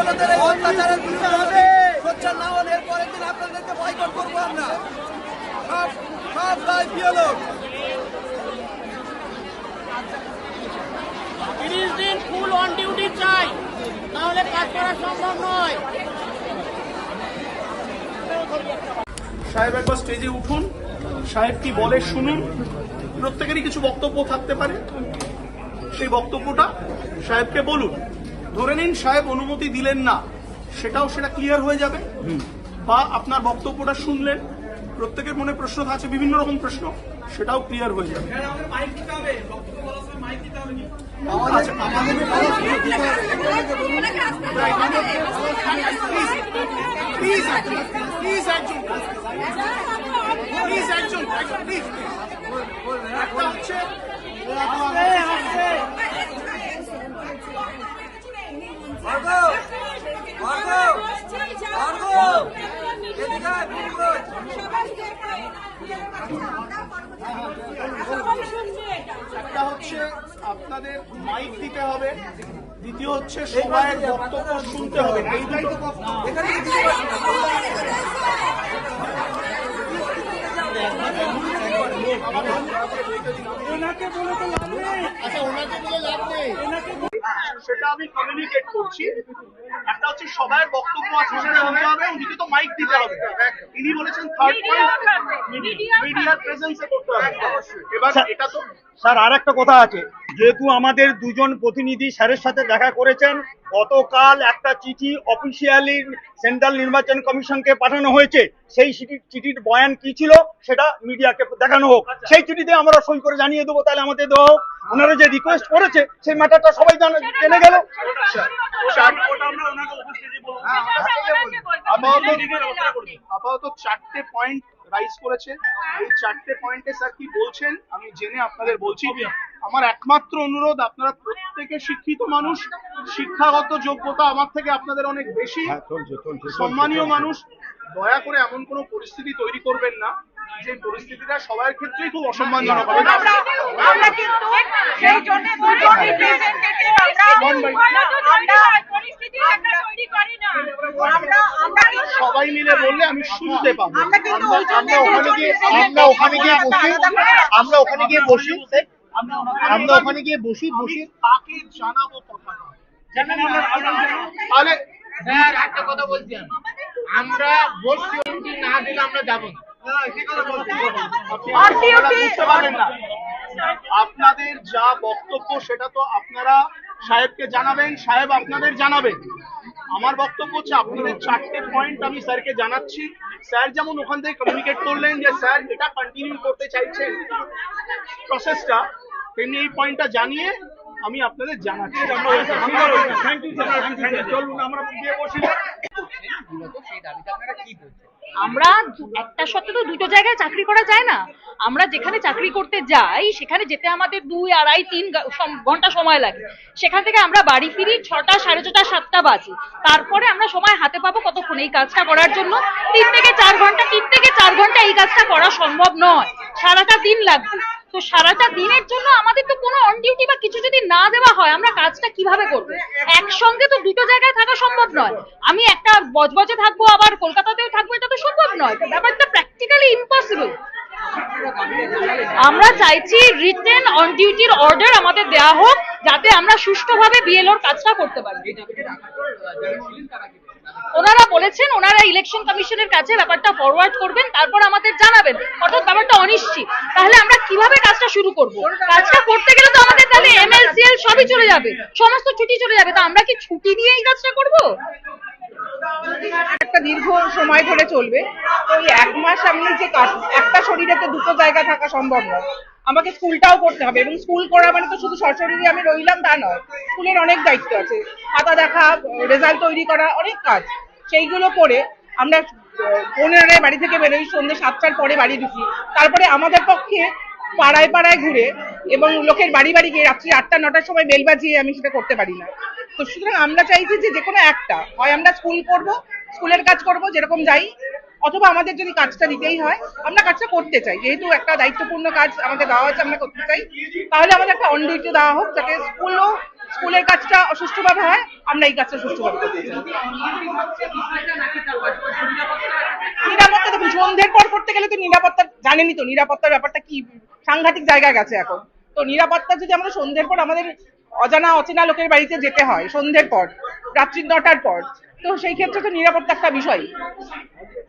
বিএলওদের এই অত্যাচারের বিরুদ্ধে সোচ্চার না এর পরের দিন আপনাদেরকে বয়কট করব আমরা। সব সব বিএলও তিরিশ দিন ফুল অন ডিউটি চাই তাহলে কাজ করা সম্ভব নয়। সাহেব একবার স্টেজে উঠুন। সাহেব কি বলে শুনুন। প্রত্যেকেরই কিছু বক্তব্য থাকতে পারে। সেই বক্তব্যটা সাহেবকে বলুন। ধরে নিন সাহেব অনুমতি দিলেন না সেটাও সেটা ক্লিয়ার হয়ে যাবে বা আপনার বক্তব্যটা শুনলেন প্রত্যেকের মনে প্রশ্ন আছে বিভিন্ন রকম প্রশ্ন সেটাও ক্লিয়ার হয়ে যাবে আচ্ছা, প্লিজ একজন প্লিজ একজন প্লিজ একজন একজন প্লিজ একটা হচ্ছে আপনাদের মাইক দিতে হবে দ্বিতীয় হচ্ছে সবাই বক্তব্য শুনতে হবে। এই দুটো সেটা আমি কমিউনিকেট করছি। একটা হচ্ছে সবার বক্তব্য আছে সেটা শুনতে হবে উনিকে তো মাইক দিতে হবে। তিনি বলেছেন থার্ড পয়েন্ট মিডিয়ার প্রেজেন্সে করতে হবে। এবার এটা তো স্যার আর একটা কথা আছে। যেহেতু আমাদের দুজন প্রতিনিধি স্যারের সাথে দেখা করেছেন গতকাল একটা চিঠি অফিসিয়ালি সেন্ট্রাল নির্বাচন কমিশনকে পাঠানো হয়েছে। সেই চিঠি- চিঠির বয়ান কি ছিল সেটা মিডিয়াকে দেখানো হোক। সেই চিঠিতে আমরা সই করে জানিয়ে দেবো তাহলে আমাদের দেওয়া হোক। ওনারা যে রিকোয়েস্ট করেছে সেই ম্যাটারটা সবাই জেনে গেল। আপাতত আপাতত চারটে পয়েন্ট রাইজ করেছে। এই চারটে পয়েন্টে স্যার কি বলছেন আমি জেনে আপনাদের বলছি। আমার একমাত্র অনুরোধ আপনারা প্রত্যেকে শিক্ষিত মানুষ শিক্ষাগত যোগ্যতা আমার থেকে আপনাদের অনেক বেশি। সম্মানীয় মানুষ দয়া করে এমন কোনো পরিস্থিতি তৈরি করবেন না যে পরিস্থিতিটা সবার ক্ষেত্রেই খুব অসম্মানজনক হবে। আমরা কিন্তু সেই জন্য দুজন representative আমরা আমরা পরিস্থিতি একটা তৈরি করি না। আমরা আমরা সবাই মিলে বললে আমি শুনতে পাবো। আমরা কিন্তু আমরা ওখানে গিয়ে আমরা ওখানে গিয়ে বসি। আমরা ওখানে গিয়ে বসি। আমরা ওখানে গিয়ে বসি বসি। তাকে জানাব কথা। তাহলে স্যার একটা কথা বলছি আমি। আমরা ডিউটি না দিলে আমরা যাব পারবেন না। আপনাদের যা বক্তব্য সেটা তো আপনারা সাহেবকে জানাবেন সাহেব আপনাদের জানাবেন আমার বক্তব্য হচ্ছে আপনাদের চারটে পয়েন্ট আমি স্যারকে জানাচ্ছি। স্যার যেমন ওখান থেকে কমিউনিকেট করলেন যে স্যার এটা কন্টিনিউ করতে চাইছেন প্রসেসটা তেমনি এই পয়েন্টটা জানিয়ে আমি আপনাদের জানাচ্ছি। থ্যাংক ইউ চলুন আমরা একটা সত্ত্বে তো দুটো জায়গায় চাকরি করা যায় না। আমরা যেখানে চাকরি করতে যাই সেখানে যেতে আমাদের দুই আড়াই তিন ঘণ্টা সময় লাগে। সেখান থেকে আমরা বাড়ি ফিরি ছটা সাড়ে ছটা সাতটা বাজে। তারপরে আমরা সময় হাতে পাবো কতক্ষণ এই কাজটা করার জন্য। তিন থেকে চার ঘণ্টা তিন থেকে চার ঘণ্টা এই কাজটা করা সম্ভব নয়। সারাটা দিন লাগবে। তো সারাটা দিনের জন্য আমাদের তো কোনো অন ডিউটি বা কিছু যদি না দেওয়া হয়, আমরা কাজটা কীভাবে করব? একসঙ্গে তো দুটো জায়গায় থাকা সম্ভব নয়। আমি একটা বজবজে থাকব, আবার কলকাতাতেও থাকব, এটা তো সম্ভব নয়। ব্যাপারটা প্র্যাকটিক্যালি ইম্পসিবল আমরা চাইছি রিটেন অন ডিউটির অর্ডার আমাদের দেওয়া হোক। যাতে আমরা সুষ্ঠুভাবে বিএলওর কাজটা করতে পারি। ওনারা বলেছেন, ওনারা ইলেকশন কমিশনের কাছে ব্যাপারটা ফরওয়ার্ড করবেন, তারপর আমাদের জানাবেন। অর্থাৎ ব্যাপারটা অনিশ্চিত। তাহলে আমরা কীভাবে কাজটা শুরু করব? কাজটা করতে গেলে তো আমাদের তাহলে এমএলসিএল সবই চলে যাবে। সমস্ত ছুটি চলে যাবে। তো আমরা কি ছুটি দিয়ে এই কাজটা করব? একটা দীর্ঘ সময় ধরে চলবে। তো এক মাস আমি যে কাজ, একটা শরীরে তো দুটো জায়গা থাকা সম্ভব নয়। আমাকে স্কুলটাও করতে হবে এবং স্কুল করা মানে তো শুধু সশরীরে আমি রইলাম তা নয়। স্কুলের অনেক দায়িত্ব আছে। খাতা দেখা রেজাল্ট তৈরি করা, অনেক কাজ। সেইগুলো করে আমরা পনেরোটায় বাড়ি থেকে বেরোই সন্ধ্যে সাতটার পরে বাড়ি ঢুকি। তারপরে আমাদের পক্ষে পাড়ায় পাড়ায় ঘুরে এবং লোকের বাড়ি বাড়ি গিয়ে রাত্রি আটটা, নটার সময় বেল বাজিয়ে আমি সেটা করতে পারি না। তো সুতরাং আমরা চাইছি যে যে কোনো একটা, হয় আমরা স্কুল করব, স্কুলের কাজ করব, যেরকম যাই অথবা আমাদের যদি কাজটা দিতেই হয়, আমরা কাজটা করতে চাই। যেহেতু একটা দায়িত্বপূর্ণ কাজ আমাদের দেওয়া হচ্ছে আমরা করতে চাই। তাহলে আমাদের একটা অন দেওয়া হোক, যাতে স্কুলও, স্কুলের কাজটা সুষ্ঠুভাবে হয়, আমরা এই কাজটা চাই। নিরাপত্তা, দেখুন, সন্ধ্যের পর করতে গেলে তো নিরাপত্তা, জানেনই তো নিরাপত্তার ব্যাপারটা কি, সাংঘাতিক জায়গায় গেছে এখন। তো নিরাপত্তা যদি আমরা সন্ধ্যের পর আমাদের অজানা, অচেনা লোকের বাড়িতে যেতে হয়, সন্ধ্যের পর, রাত্রি নটার পর, তো সেই ক্ষেত্রে তো নিরাপত্তা একটা বিষয়